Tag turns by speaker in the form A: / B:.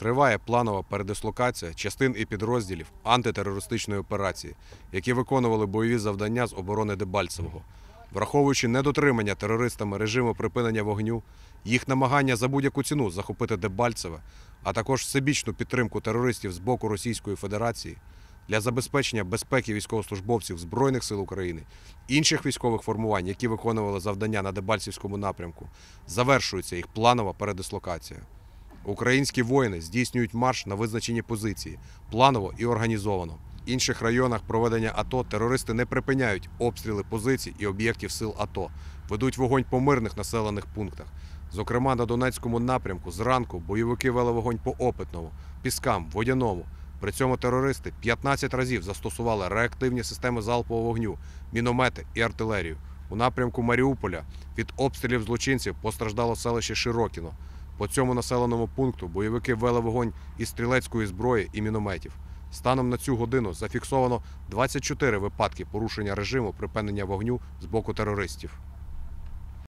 A: Триває планова передислокація частин і підрозділів антитерористичної операції, які виконували бойові завдання з оборони Дебальцевого. Враховуючи недотримання терористами режиму припинення вогню, їх намагання за будь-яку ціну захопити Дебальцеве, а також всебічну підтримку терористів з боку Російської Федерації для забезпечення безпеки військовослужбовців Збройних сил України, інших військових формувань, які виконували завдання на Дебальцівському напрямку, завершується їх планова передислокація. Українські воїни здійснюють марш на визначені позиції планово і організовано. В інших районах проведення АТО терористи не припиняють обстріли позицій і об'єктів сил АТО, ведуть вогонь по мирних населених пунктах. Зокрема, на Донецькому напрямку зранку бойовики вели вогонь по Опитному, Піскам, Водяному. При цьому терористи 15 разів застосували реактивні системи залпового вогню, міномети і артилерію. У напрямку Маріуполя від обстрілів злочинців постраждало селище Широкіно. По цьому населеному пункту бойовики вели вогонь із стрілецької зброї і мінометів. Станом на цю годину зафіксовано 24 випадки порушення режиму припинення вогню з боку терористів.